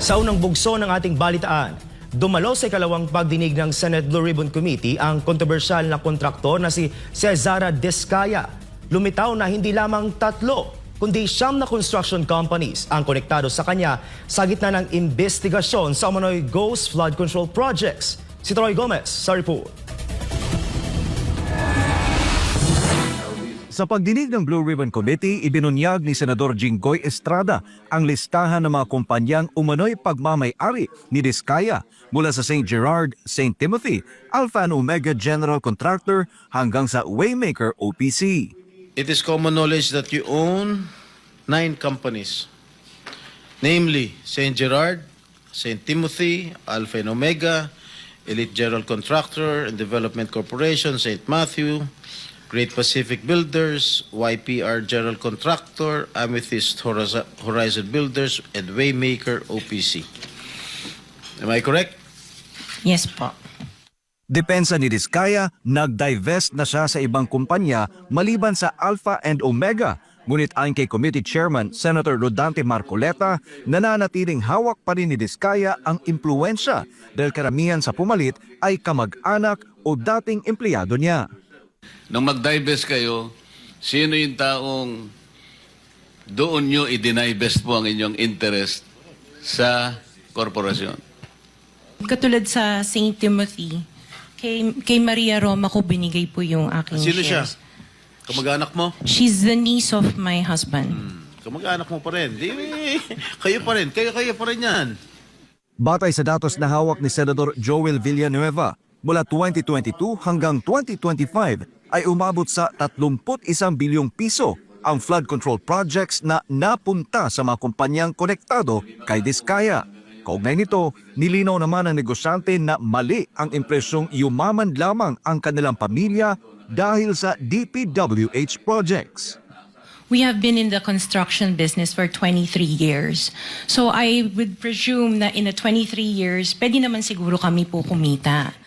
Sa unang bugso ng ating balitaan, dumalo sa ikalawang pagdinig ng Senate Blue Ribbon Committee ang kontrobersyal na kontraktor na si Cesara Descaya. Lumitaw na hindi lamang tatlo, kundi siyam na construction companies ang konektado sa kanya sa gitna ng investigasyon sa umano'y Ghost Flood Control Projects. Si Troy Gomez sa report. Sa pagdinig ng Blue Ribbon Committee, ibinunyag ni Senador Jinggoy Estrada ang listahan ng mga kumpanyang umano'y pagmamay-ari ni Diskaya mula sa St. Gerard, St. Timothy, Alpha Omega General Contractor hanggang sa Waymaker OPC. It is common knowledge that you own nine companies, namely St. Gerard, St. Timothy, Alpha Omega, Elite General Contractor and Development Corporation, St. Matthew, Great Pacific Builders, YPR General Contractor, Amethyst Horiz- Horizon Builders, and Waymaker OPC. Am I correct? Yes po. Depensa ni Diskaya, nag-divest na siya sa ibang kumpanya maliban sa Alpha and Omega. Ngunit ayon kay Committee Chairman Senator Rodante Marcoleta, nananatiling hawak pa rin ni Diskaya ang impluensya dahil karamihan sa pumalit ay kamag-anak o dating empleyado niya. Nung mag-divest kayo, sino yung taong doon nyo i-divest po ang inyong interest sa korporasyon? Katulad sa St. Timothy, kay, kay Maria Roma ko binigay po yung aking Sino siya? shares. Kamag-anak mo? She's the niece of my husband. Kamag-anak mo pa rin. Di, kayo pa rin. Kayo, kayo pa rin yan. Batay sa datos na hawak ni Senador Joel Villanueva, mula 2022 hanggang 2025 ay umabot sa 31 bilyong piso ang flood control projects na napunta sa mga kumpanyang konektado kay Diskaya. Kaugnay nito, nilinaw naman ng negosyante na mali ang impresyong yumaman lamang ang kanilang pamilya dahil sa DPWH projects. We have been in the construction business for 23 years. So I would presume na in the 23 years, pwede naman siguro kami po kumita.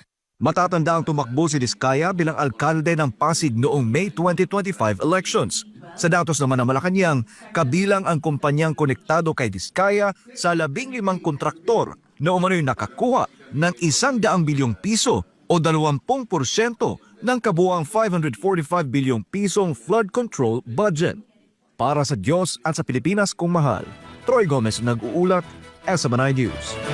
Matatanda ang tumakbo si Diskaya bilang alkalde ng Pasig noong May 2025 elections. Sa datos naman ng Malacanang, kabilang ang kumpanyang konektado kay Diskaya sa labing limang kontraktor na umano'y nakakuha ng isang daang bilyong piso o 20% ng kabuang 545 bilyong pisong flood control budget. Para sa Diyos at sa Pilipinas kung mahal, Troy Gomez nag-uulat, SMNI News.